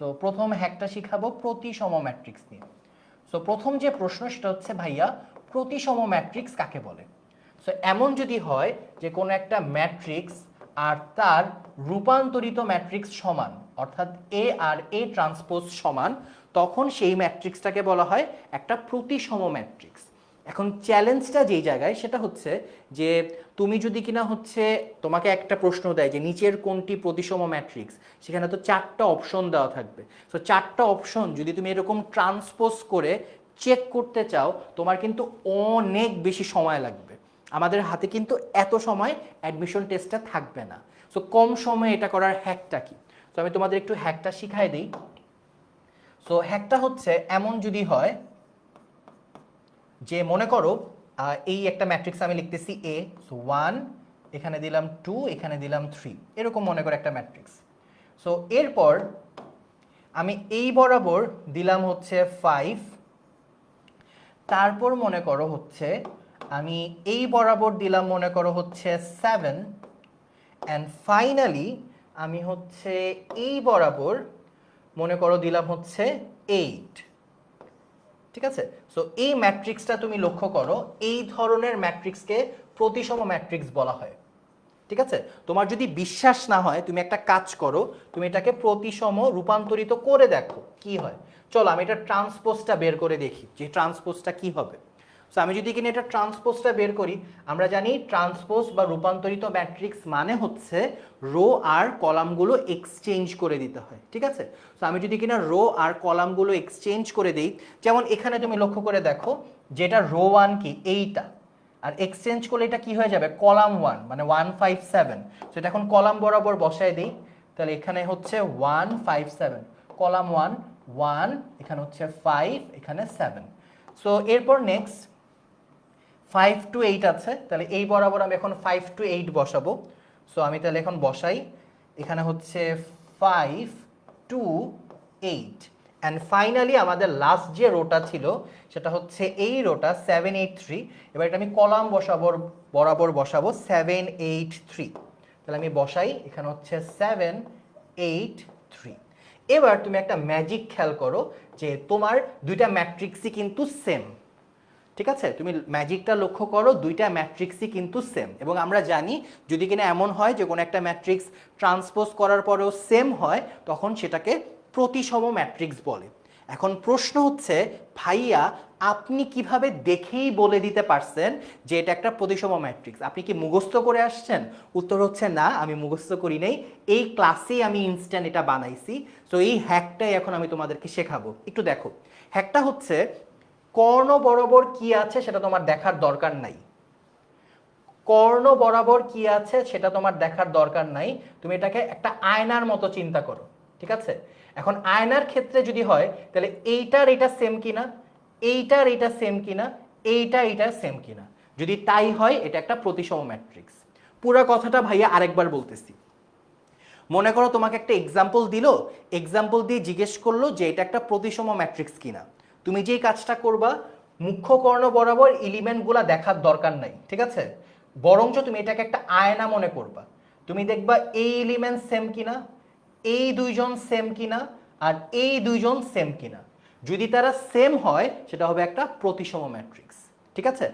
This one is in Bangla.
সো প্রথম হ্যাকটা শিখাবো প্রতিসম ম্যাট্রিক্স নিয়ে। সো প্রথম যে প্রশ্ন সেটা হচ্ছে, ভাইয়া, প্রতিসম ম্যাট্রিক্স কাকে বলে? সো এমন যদি হয় যে কোনো একটা ম্যাট্রিক্স আর তার রূপান্তরিত ম্যাট্রিক্স সমান, অর্থাৎ এ আর এ ট্রান্সপোজ সমান, তখন সেই ম্যাট্রিক্সটাকে বলা হয় একটা প্রতিসম ম্যাট্রিক্স এখন চ্যালেঞ্জটা যেই জায়গায়, সেটা হচ্ছে যে তুমি যদি কিনা হচ্ছে তোমাকে একটা প্রশ্ন দেয় যে নিচের কোনটি প্রতিসম ম্যাট্রিক্স সেখানে তো চারটা অপশন দেওয়া থাকবে। তো চারটা অপশন যদি তুমি এরকম ট্রান্সপোজ করে চেক করতে চাও, তোমার কিন্তু অনেক বেশি সময় লাগবে। আমাদের হাতে কিন্তু এত সময় অ্যাডমিশন টেস্টটা থাকবে না। সো কম সময়ে এটা করার হ্যাকটা কি? তো আমি তোমাদের একটু হ্যাকটা শিখাই দিই। সো হ্যাকটা হচ্ছে এমন যদি হয় যে মনে করো এই একটা ম্যাট্রিক্স আমি লিখতেছি এ সো ওয়ান এখানে দিলাম টু এখানে দিলাম থ্রি এরকম মনে করো একটা ম্যাট্রিক্স সো এরপর আমি এই বরাবর দিলাম হচ্ছে ফাইভ তারপর মনে করো হচ্ছে আমি এই বরাবর দিলাম মনে করো হচ্ছে সেভেন অ্যান্ড ফাইনালি আমি হচ্ছে এই বরাবর মনে করো দিলাম হচ্ছে এইট ঠিক আছে? সো এই ম্যাট্রিক্সটা তুমি লক্ষ্য করো, এই ধরনের ম্যাট্রিক্সকে প্রতিসম ম্যাট্রিক্স বলা হয়। ঠিক আছে? তোমার যদি বিশ্বাস না হয়, তুমি একটা কাজ করো, তুমি এটাকে প্রতিসম রূপান্তরিত করে দেখো, কি হয়? চলো, আমি এটা ট্রান্সপোজটা বের করে দেখি, যে ট্রান্সপোজটা কি হবে? সো আমি যদি কিনা এটা ট্রান্সপোজটা বের করি, আমরা জানি ট্রান্সপোজ বা রূপান্তরিত ম্যাট্রিক্স মানে হচ্ছে রো আর কলামগুলো এক্সচেঞ্জ করে দিতে হয়, ঠিক আছে? সো আমি যদি কিনা রো আর কলামগুলো এক্সচেঞ্জ করে দিই, যেমন এখানে তুমি লক্ষ্য করে দেখো, যেটা রো ওয়ান কি? এইটা। আর এক্সচেঞ্জ করলে এটা কি হয়ে যাবে? কলাম ওয়ান মানে ওয়ান ফাইভ সেভেন। সেটা এখন কলাম বরাবর বসায় দিই, তাহলে এখানে হচ্ছে one five seven. Column one one, এখানে হচ্ছে ফাইভ, এখানে সেভেন। সো এরপর নেক্সট ফাইভ টু এইট আছে, তাহলে এই বরাবর আমি এখন ফাইভ টু এইট বসাবো। সো আমি তাহলে এখন বসাই। এখানে হচ্ছে five two eight and finally আমাদের লাস্ট যে রোটা ছিল, সেটা হচ্ছে এই রোটা সেভেন এইট থ্রি এবার এটা আমি কলাম বসাবো, বরাবর বসাবো সেভেন এইট থ্রি তাহলে আমি বসাই, এখানে হচ্ছে সেভেন এইট থ্রি এবার তুমি একটা ম্যাজিক খেয়াল করো যে তোমার দুইটা ম্যাট্রিক্সই কিন্তু সেম ঠিক আছে? তুমি ম্যাজিকটা লক্ষ্য করো, দুইটা ম্যাট্রিক্সই কিন্তু সেম এবং আমরা জানি, যদি কিনা এমন হয় যে কোনো একটা ম্যাট্রিক্স ট্রান্সপোজ করার পরেও সেম হয়, তখন সেটাকে প্রতিসম ম্যাট্রিক্স বলে। এখন প্রশ্ন হচ্ছে, ভাইয়া, আপনি কীভাবে দেখেই বলে দিতে পারছেন যে এটা একটা প্রতিসম ম্যাট্রিক্স আপনি কি মুখস্থ করে আসছেন? উত্তর হচ্ছে, না, আমি মুখস্থ করি নাই। এই ক্লাসেই আমি ইনস্ট্যান্ট এটা বানাইছি। তো এই হ্যাকটাই এখন আমি তোমাদেরকে শেখাবো। একটু দেখো। হ্যাকটা হচ্ছে কর্ণ বরাবর কি আছে সেটা তোমার দেখার দরকার নাই। কর্ণ বরাবর কি আছে সেটা তোমার দেখার দরকার নাই। তুমি এটাকে একটা আয়নার মতো চিন্তা করো, ঠিক আছে? এখন আয়নার ক্ষেত্রে যদি হয়, তাহলে এইটার এটা সেম কিনা? এইটার এটা সেম কিনা? এইটা এইটা সেম কিনা? যদি তাই হয়, এটা একটা প্রতিসম ম্যাট্রিক্স পুরো কথাটা ভাইয়া আরেকবার বলতেছি। মনে করো তোমাকে একটা এক্সাম্পল দিল এক্সাম্পল দিয়ে জিজ্ঞেস করল যে এটা একটা প্রতিসম ম্যাট্রিক্স কিনা। তুমি যেই কাজটা করবা মুখ্য কর্ণ বরাবর এলিমেন্টগুলা দেখার দরকার নাই, ঠিক আছে? বরঞ্চ তুমি এটাকে একটা আয়না মনে করবা। তুমি দেখবা এই এলিমেন্ট সেম কিনা, এই দুইজন সেম কিনা, আর এই দুইজন সেম কিনা। যদি তারা সেম হয়, সেটা হবে একটা প্রতিসম ম্যাট্রিক্স ঠিক আছে?